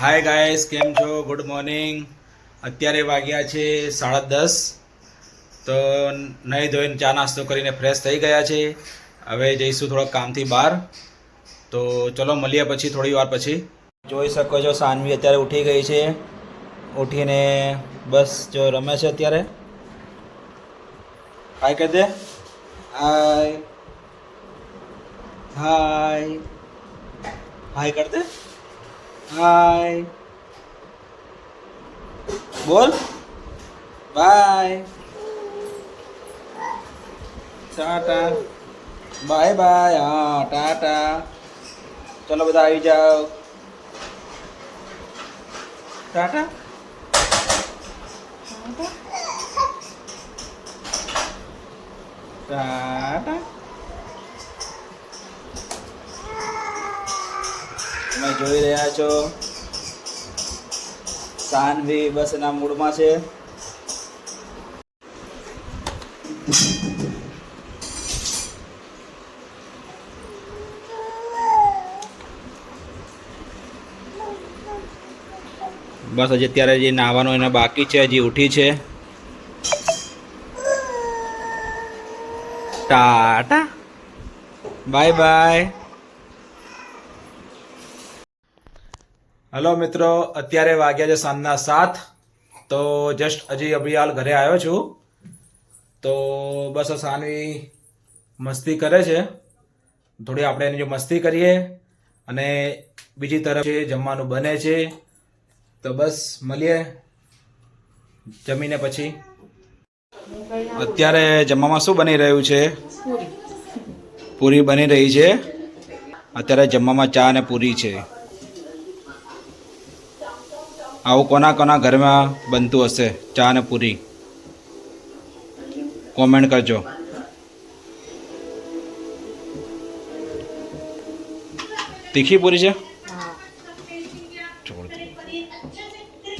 હાય guys કેમ છો? Good morning અત્યારે વાગ્યા છે સાડા દસ. તો નહીં ધોઈને ચા નાસ્તો કરીને ફ્રેશ થઈ ગયા છે. હવે જઈશું થોડાક કામથી બહાર. તો ચલો મળીએ પછી થોડી વાર પછી. જોઈ શકો છો, સાનવી અત્યારે ઉઠી ગઈ છે. ઉઠીને બસ જો રમે છે અત્યારે. હાય કહી દે હાય હાય હાય કર દે હાય બોલ બાય ટાટા બાય બાય હા ટાટા ચલો બધા આવી જાઓ ટાટા ટાટા તમે જોઈ રહ્યા છો. સાનવી બસ એના મૂડમાં છે. બસ હજી અત્યારે જે નાહવાનું એને બાકી છે, હજી ઉઠી છે. ટાટા. Bye bye. હલો મિત્રો અત્યારે વાગ્યા છે સાંજના સાત. તો જસ્ટ હજી અભિયાલ ઘરે આવ્યો છું. તો બસ આ સાનવી મસ્તી કરે છે. થોડી આપણે એની જો મસ્તી કરીએ. અને બીજી તરફ જે જમવાનું બને છે તો બસ મળીએ જમીને પછી. અત્યારે જમવામાં શું બની રહ્યું છે? પૂરી બની રહી છે. અત્યારે જમવામાં ચા અને પૂરી છે. આવું કોના કોના ઘરમાં બનતું હશે? ચા અને પૂરી. કોમેન્ટ કરજો. તીખી પૂરી છે?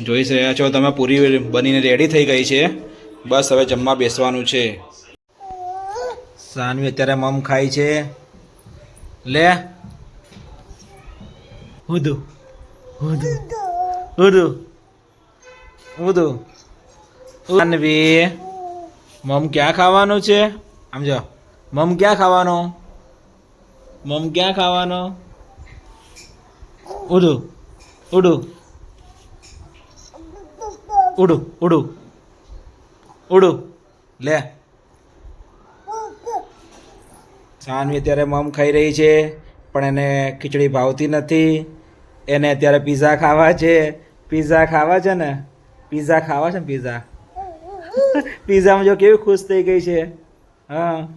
જોઈ રહ્યા છો તમે, પૂરી બનીને રેડી થઈ ગઈ છે. બસ હવે જમવા બેસવાનું છે. સાનવી અત્યારે મમ ખાય છે. લે. હુદુ. હુદુ. ઉદુ ఊదు અનવી મમ ક્યાં ખાવાનું છે સમજો મમ ક્યાં ખાવાનું મમ ક્યાં ખાવાનું ઉડુ ઉડુ ઉડુ ઉડુ ઉડુ લે સાનવી અત્યારે મમ ખાઈ રહી છે પણ એને ખીચડી ભાવતી નથી એને અત્યારે પીઝા ખાવા છે પીઝા ખાવા છે ને? પીઝા ખાવા છે ને પીઝા પીઝામાં જો કેવી ખુશ થઈ ગઈ છે? હા.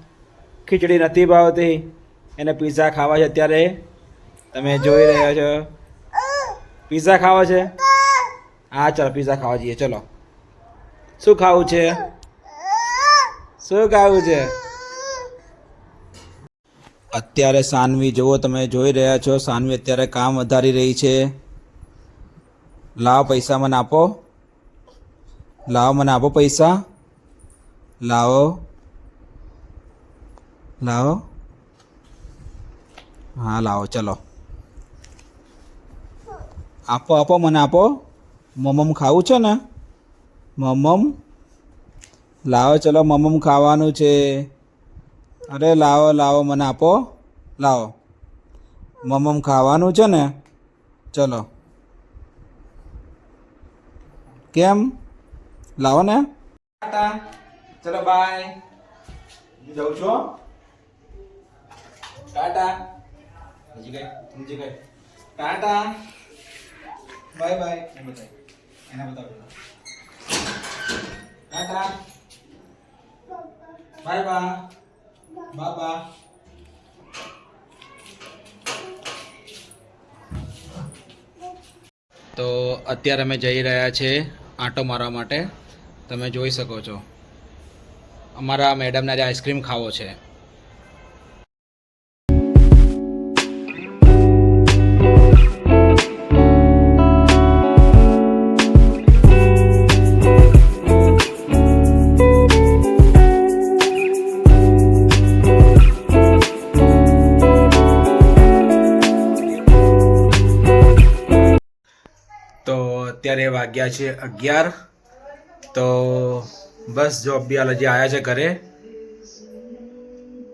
ખીચડી નથી ભાવતી. એને પીઝા ખાવા છે અત્યારે. તમે જોઈ રહ્યા છો. પીઝા ખાવા છે? હા, ચાલો પીઝા ખાવા જઈએ. ચલો. શું ખાવું છે? શું ખાવું છે? અત્યારે સાનવી, જુઓ તમે જોઈ રહ્યા છો, સાનવી અત્યારે કામ વધારી રહી છે. લાવો પૈસા મને આપો. લાવો મને આપો પૈસા. લાવો. લાવો. હા, લાવો, ચલો. આપો આપો, મને આપો. મમમ ખાવું છે ને? મમમ? લાવો, ચલો, મમમ ખાવાનું છે. અરે, લાવો લાવો, મને આપો. લાવો. મમમ ખાવાનું છે ને? ચલો. કેમ? લાવો ને. ટાટા ચલો બાય જઉં છો ટાટા. હજી કઈ? હજી કઈ? ટાટા. બાય બાય એમ બતાય. એને બતાવ. ટાટા. બાય બાય બાબા તો અત્યારે અમે જઈ રહ્યા છે આંટો મારવા માટે તમે જોઈ શકો છો. અમારા મેડમને આજે આઈસ્ક્રીમ ખાવો છે. અત્યારે વાગ્યા છે અગિયાર. તો બસ જો હાલ હજી આવ્યા છે ઘરે.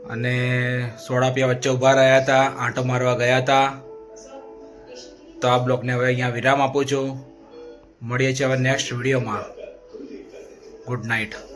અને સોડા પીવા વચ્ચે ઊભા રહ્યા હતા, આંટો મારવા ગયા હતા. તો આ બ્લોગને હવે અહીંયા વિરામ આપું છું. મળીએ છીએ હવે નેક્સ્ટ વિડીયોમાં. Good night.